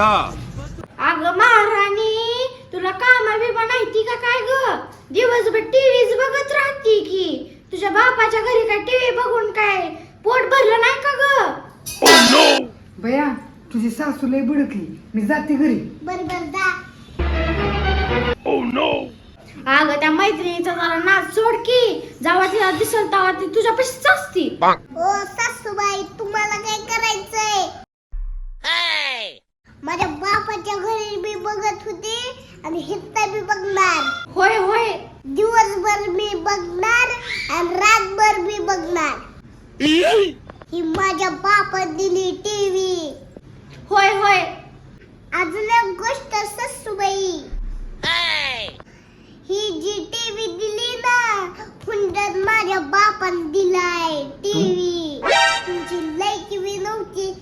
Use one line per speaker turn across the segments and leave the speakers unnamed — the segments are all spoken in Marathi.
अगं महाराणी तुला कामा बिमा नाही ती का काय ग? दिवसभर टीव्हीच बघत राहती की. तुझ्या बापाच्या घरी काय टीव्ही बघून काय? पोट भरलं नाही का ग?
बया तुझी सासू लय बडकली मी जाते घरी.
बर बर दा
अगं त्या मैत्रिणीचा जरा नाच सोड की. जेव्हा तिला दिसल तेव्हा ती तुझ्या पशीच असती
ओ सासूबाई तुम्हाला माझ्या बापाच्या घरी मी बघत होते आणि हित्ता मी बघणार.
होय होय.
दिवसभर मी बघणार आणि रातभर मी बघणार. ही माझ्या बापात दिली टीव्ही
होय होय.
अजून एक गोष्ट ससूबाई. ही जी टीव्ही दिली ना हुंड्यात माझ्या बापान दिलाय टीव्ही तुमची लायकी नव्हती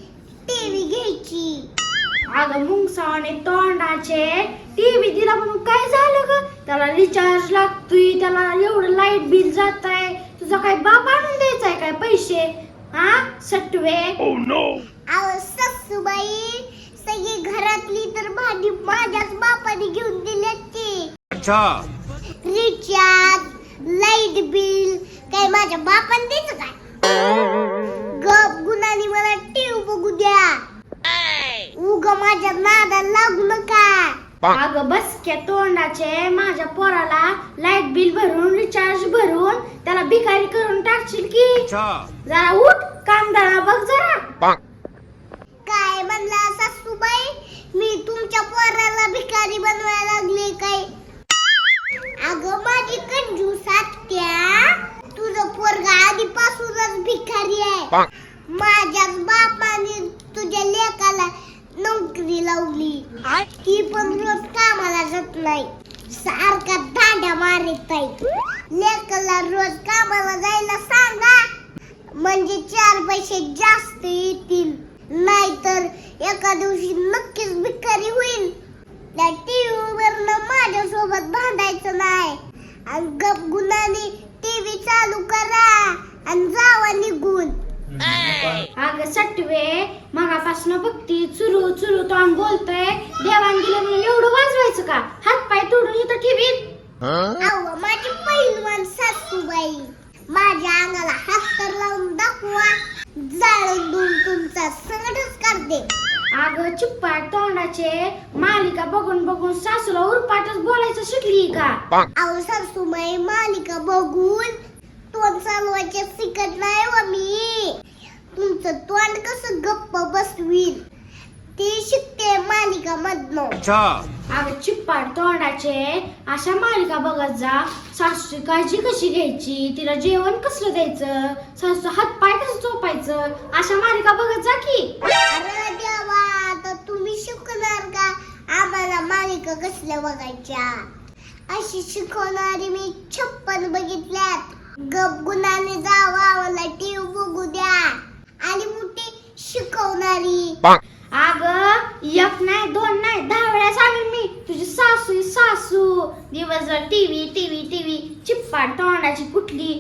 टीव्ही घ्यायची.
अगं मुंगसावाने तोंडाचे टीव्ही दिला म्हणून काय झालं ग? त्याला रिचार्ज लागतोय त्याला एवढं लाइट बिल जात आहे तुझा काय बाप आणून द्यायचाय काय पैसे? हा सटवे?
अहो ससूबाई सगळी घरातली तर भाजी माझ्याच बापाने घेऊन दिल्याची रिचार्ज लाइट बिल काय माझ्या बापाने द्यायचं काय? गप गुणाने मला टीव्ही बघू द्या. उग माझ्या नादाला लागू नका
अगं बसक्या तोंडाचे माझ्या पोराला लाइट बिल भरून रिचार्ज भरून त्याला भिकारी करून टाकशील की? जरा उठ कामदारा बघ जरा.
काय म्हणला सासूबाई? मी तुमच्या पोराला भिकारी बनवायला लागले काय? अगं माझी कंजूस आत्या तुझं पोरगा आधीपासूनच भिकारी आहे. माझ्याच बापाने तुझ्या लेकाला नोकरी लावली. ती पण रोज कामाला जात नाही. सारखा दांड्या मारित आहे लेकाला रोज कामाला जायला सांगा. म्हणजे चार पैसे जास्त येतील. नाहीतर एका दिवशी नक्कीच भिकारी होईल. त्या टीव्ही वरनं माझ्यासोबत भांडायचं नाही. आणि गप गुणाने टीव्ही चालू करा. आणि जावा निघून.
अगं सटवे मगापासून बघती चुरू चुरू तोंड बोलतोय देवान दिलं म्हणून एवढं वाजवायचं का? हात पाय तोडून इथं ठेवीत
अहो माझी पहिलवान सासूबाई माझ्या अंगाला हात तर लावून दाखवा. जाळून देऊन तुमचा सगळंच करते.
अगं चिप्पाट तोंडाचे मालिका बघून बघून सासूला उरपाटच बोलायचं शिकली का?
अहो सासूबाई मालिका बघून तोंड चालवायचे शिकत नाही व मी. तुमचं तोंड कसं गप्प बसवील ते शिकते मालिका मधनं
अगं चिप्पाट तोंडाचे अशा मालिका बघत जा. सासूची काळजी कशी घ्यायची? तिला जेवण कसलं द्यायचं? सासू हात पाय कसं चोपायचं? अशा मालिका बघत जा की.
अरे देवा आता तुम्ही शिकणार का? आम्हाला मालिका कसल्या बघायच्या? अशी शिकवणारी मी छप्पन बघितल्यात. गप गुणाने जावा मला टीव्ही बघू द्या आणि मोठी शिकवणारी
अग एक नाही दोन नाही दहा वेळा सांगेन मी तुझी सासू ही सासू दिवसभर टीव्ही टीव्ही टीव्ही चिप्पाट तोंडाची कुठली?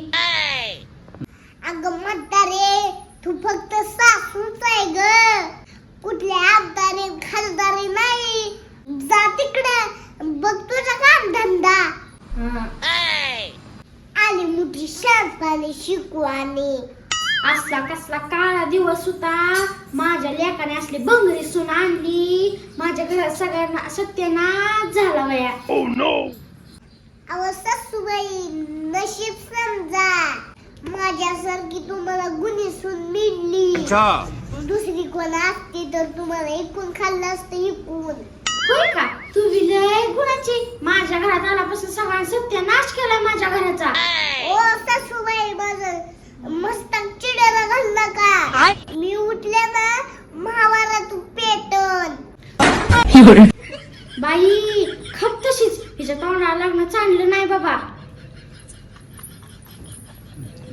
अगं म्हातारे तू फक्त सासूच आहे ग. कुठल्या आमदारी खासदारी नाही. जा तिकडे बघ तुझा काम धंदा. आली मोठी शांतपणे शिकवानी.
असला कसला काळा दिवस होता. माझ्या लेकाने असली बंगरी सून आणली. माझ्या घरात सगळ्यांना सत्यानाश झाला वया.
अहो सासूबाई नशीब समजा. माझ्यासारखी तुम्हाला गुन्हे सून मिळली. दुसरी कोण असती तर तुम्हाला एकूण खाल्लं असतं एकूण
होय का? तू विलय गुणाची. माझ्या घरात आल्यापासून सगळ्यांना सत्यानाश केला माझ्या घराचा.
ओ सासूबाई माझं घालला का मी उठल्या ना महाभारत पेटन.
बाई खप तशीच. हिच्या तोंडाला लग्न चांगलं नाही बाबा.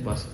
बस.